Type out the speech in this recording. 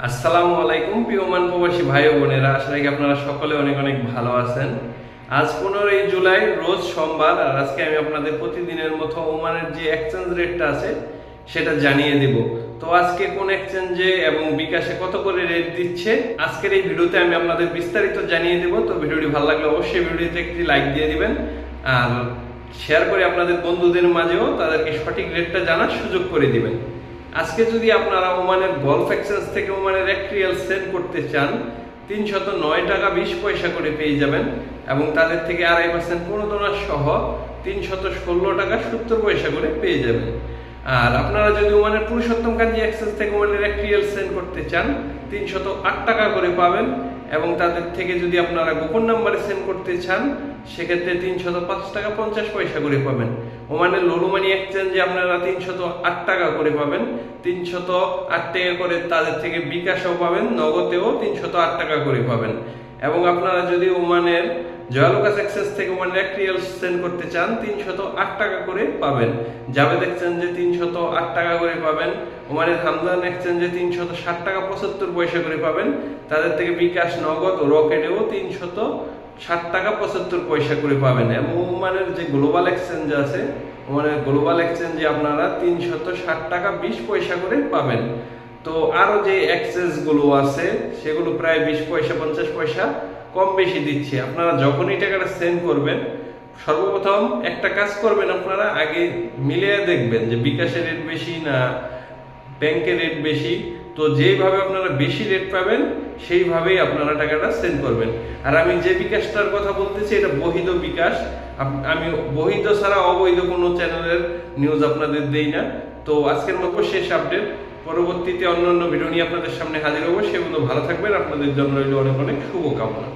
আসসালামু আলাইকুম প্রিয়মান প্রবাসী ভাই বোনেরা, আশা রাখি আপনারা সকলে অনেক অনেক ভালো আছেন। আজ পনেরোই জুলাই, রোজ সোমবার, আর আজকে আমি আপনাদের প্রতিদিনের মতো ওমানের যে এক্সচেঞ্জ রেটটা আছে, সেটা জানিয়ে দেব। তো আজকে কোন এক্সচেঞ্জে এবং বিকাশে কত করে রেট দিচ্ছে, আজকের এই ভিডিওতে আমি আপনাদের বিস্তারিত জানিয়ে দেব। তো ভিডিওটি ভালো লাগলে অবশ্যই ভিডিওতে একটি লাইক দিয়ে দিবেন। আর শেয়ার করে আপনাদের বন্ধুদের মাঝেও তাদেরকে সঠিক রেটটা জানার সুযোগ করে দিবেন। আজকে যদি আপনারা ওমানের গলফ এক্সচেঞ্জ থেকে ওমানের এক রিয়াল সেন্ড করতে চান, তিনশত নয় টাকা বিশ পয়সা করে পেয়ে যাবেন এবং তাদের থেকে আড়াই পার্সেন্ট প্রণোদনা সহ তিনশত ষোলো টাকা সত্তর পয়সা করে পেয়ে যাবেন। আর আপনারা যদি ওমানের পুরুষোত্তম কাজী এক্সচেঞ্জ থেকে ওমানের এক রিয়াল সেন্ড করতে চান, তিনশত আট টাকা করে পাবেন এবং তাদের থেকে যদি আপনারা গোপন নাম্বারে সেন্ড করতে চান, সেক্ষেত্রে তিনশত পাঁচ টাকা পঞ্চাশ পয়সা করে পাবেন। ওমানের ললুমানি এক্সচেঞ্জে আপনারা তিনশত আট টাকা করে পাবেন। তিনশত আট টাকা করে তাদের থেকে বিকাশও পাবেন, নগদেও তিনশত আট টাকা করে পাবেন। এবং আপনারা যদি ওমানের জয়ালুকাস এক্সচেঞ্জ থেকে ওমানের এক রিয়াল সেন্ড করতে চান, তিনশত আট টাকা করে পাবেন। জাভেদ এক্সচেঞ্জে তিনশত আট টাকা করে পাবেন। ওমানের হামদান এক্সচেঞ্জে তিনশত ষাট টাকা পঁচাত্তর পয়সা করে পাবেন। তাদের থেকে বিকাশ, নগদ, রকেটেও তিনশত ষাট টাকা পঁচাত্তর পয়সা করে পাবেন। এবং ওমানের যে গ্লোবাল এক্সচেঞ্জ আছে ওমানের গ্লোবাল এক্সচেঞ্জে আপনারা তিনশত ষাট টাকা বিশ পয়সা করে পাবেন। তো আরও যে এক্সচেঞ্জগুলো আছে, সেগুলো প্রায় বিশ পয়সা, পঞ্চাশ পয়সা কম বেশি দিচ্ছে। আপনারা যখনই টাকাটা সেন্ড করবেন, সর্বপ্রথম একটা কাজ করবেন আপনারা, আগে মিলিয়ে দেখবেন যে বিকাশের রেট বেশি না ব্যাংকের রেট বেশি। তো যেইভাবে আপনারা বেশি রেট পাবেন, সেইভাবেই আপনারা টাকাটা সেন্ড করবেন। আর আমি যে বিকাশটার কথা বলতেছি, এটা বহিত বিকাশ। আমি বহিত ছাড়া অবৈধ কোনো চ্যানেলের নিউজ আপনাদের দেই না। তো আজকের মতো শেষ আপডেট পরবর্তীতে অন্যান্য অন্য ভিডিও নিয়ে আপনাদের সামনে হাজির হব। সেগুলো ভালো থাকবেন। আপনাদের জন্য রইল অনেক অনেক শুভকামনা।